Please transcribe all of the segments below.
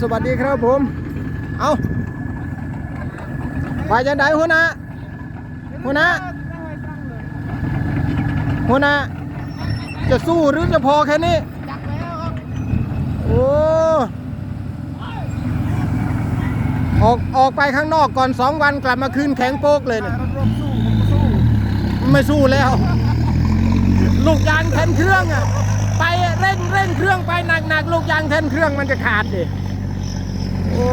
สวัสดีครับผม เอาไปจังไดหัวหน้าหัวหน้าหัวหน้าจะสู้หรือจะพอแค่นี้โอ้ออกออกไปข้างนอกก่อนสองวันกลับมาคืนแข็งโป๊กเลยเนี่ยไม่สู้แล้ว ลูกยางแทนเครื่องอะไปเร่งเร่งเครื่องไปหนักๆลูกยางแทนเครื่องมันจะขาดดิ โอ้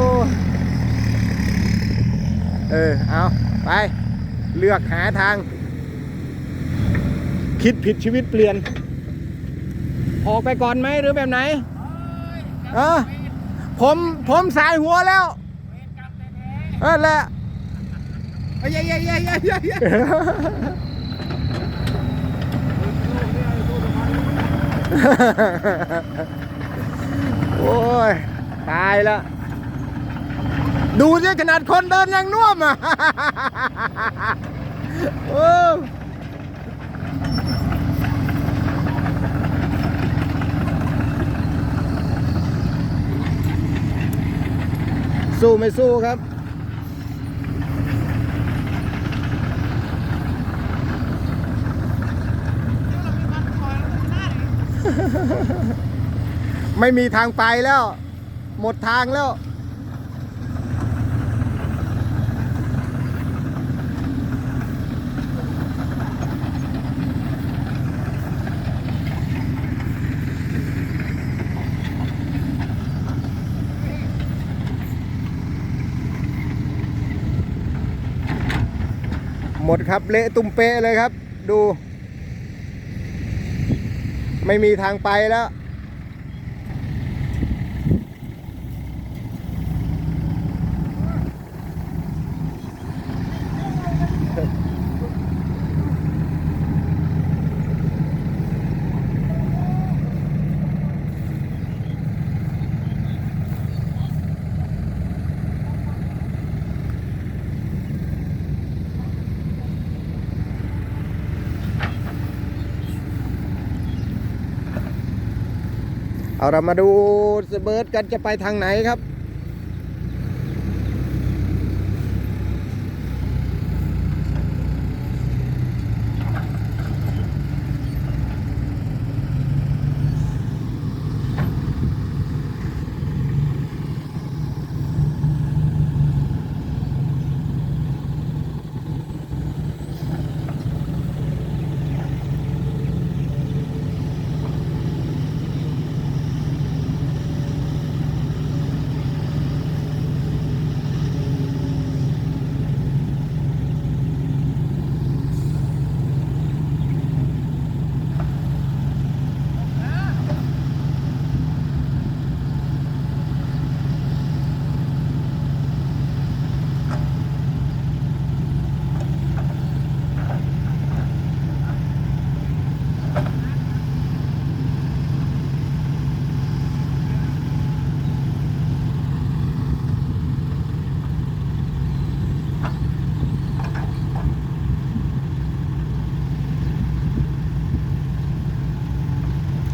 เออ เอาไป เลือกหาทาง คิดผิดชีวิตเปลี่ยน ออกไปก่อนไหมหรือแบบไหน เออ ผมผมสายหัวแล้ว เออแหละเอ้ยเย้เย้เย้เย้เย้เย้โอ้ย ตายแล้ว ดูสิขนาดคนเดินยังน่วมอะโอ้สู้ไม่สู้ครับ ไม่มีทางไปแล้ว หมดทางแล้ว หมดครับเละตุ้มเปะเลยครับ ดู ไม่มีทางไปแล้ว เอาเรามาดูสเบิร์ดกันจะไปทางไหนครับ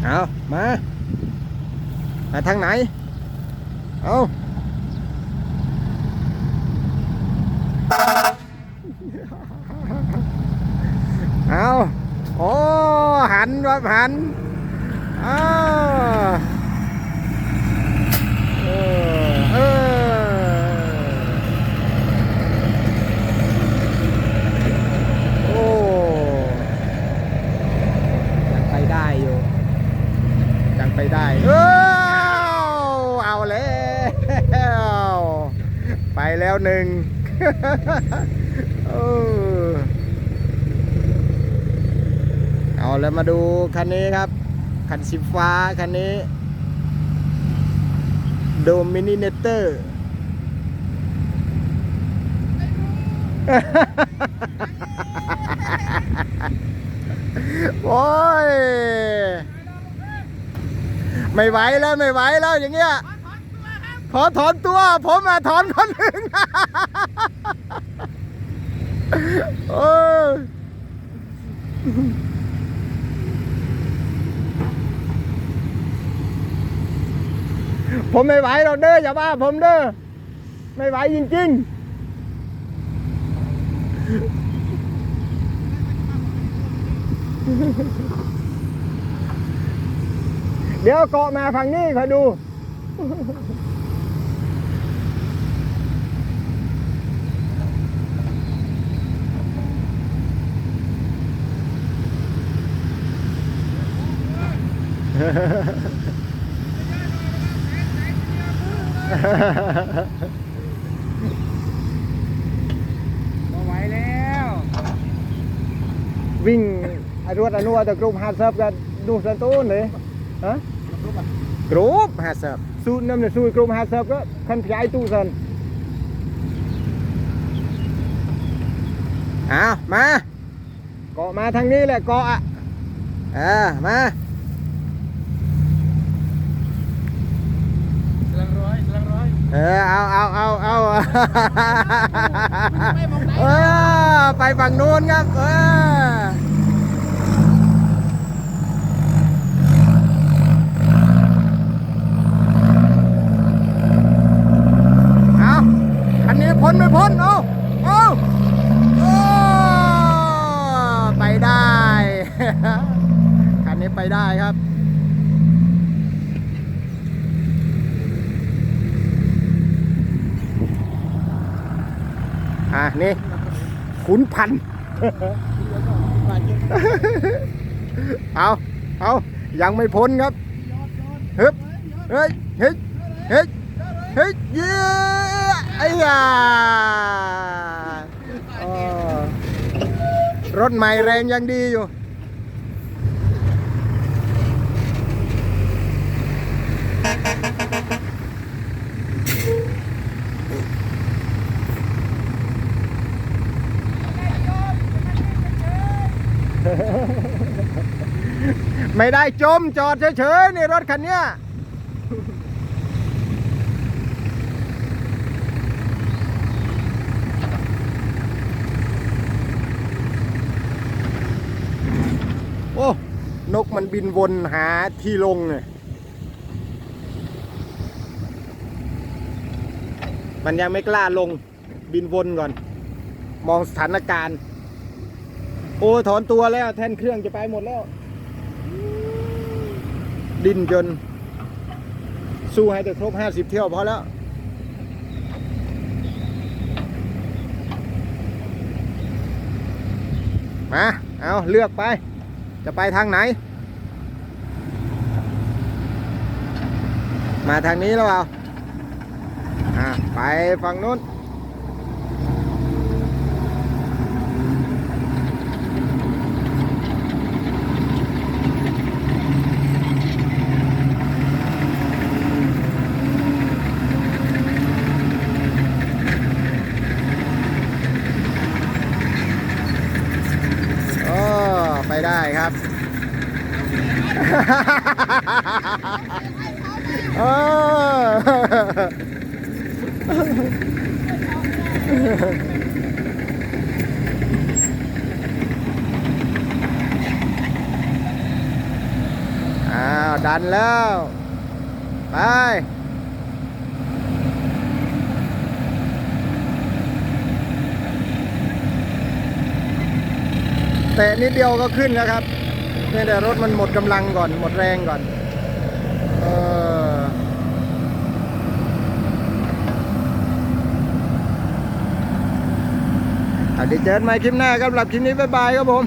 เอามามาทางไหน เอาเอาโอ้หันแบบหันเอาเออเออโอ้ยังไปได้อยู่ ยังไปได้ เอ้าเอาแล้ว ไป แล้วหนึ่งเออเอาแล้วมาดูคันนี้ครับ คันสีฟ้าคันนี้โดมินิเนเตอร์โอ้ย ไม่ไหวแล้ว ไม่ไหวแล้วอย่างเงี้ย ขอถอนตัว ผมมาถอนคนหนึ่งโอ้ผมไม่ไหวหรอกเด้ออย่าว่าผมเด้อไม่ไหวจริงๆ เดี๋ยวเกาะมาฝั่งนี้คอยดู มาไหวแล้ว วิ่งอรวดอนัวแต่กรุ๊ปฮาร์ดเซิร์ฟกันดูสันตูนเลยฮะกรุ๊ปฮาร์ดเซิร์ฟสู้น้ำเนี่ยสู้กรุ๊ปฮาร์ดเซิร์ฟก็คันพยายตู้สันอ้าวมา เกาะมาทางนี้แหละเกาะอะเออมา กำลังร้อยกำลังร้อย เออเอาเอาเอาเอาไปมองไหนเออไปฝั่งนู้นครับเออเอาคันนี้พ้นไม่พ้นเอาเอาโอ้ไปได้ คันนี้ไปได้ครับ อะนี่ขุนพัน เอาเอายังไม่พ้นครับฮึบเฮ้ยเฮ้ยเฮ้ยเฮ้ยเย้ไอ้ยารถใหม่แรงยังดีอยู่ ไม่ได้จมจอดเฉยๆในรถคันเนี้ยโอ้นกมันบินวนหาที่ลงเนี่ยมันยังไม่กล้าลงบินวนก่อน มองสถานการณ์ โอ้ถอนตัวแล้ว แท่นเครื่องจะไปหมดแล้ว ดินจน สู้ให้แต่ครบห้าสิบเที่ยวพอแล้ว มา เอาเลือกไป จะไปทางไหน มาทางนี้แล้วเอาอะไปฝั่งนู้น โอ้ ได้ครับ เอออ้าว ดันแล้ว ไป แตะนิดเดียวก็ขึ้นแล้วครับเนี่ยแต่รถมันหมดกำลังก่อน หมดแรงก่อนเอออะเดี๋ยวเจอกันใหม่คลิปหน้าครับสำหรับคลิปนี้บ๊ายบายครับผม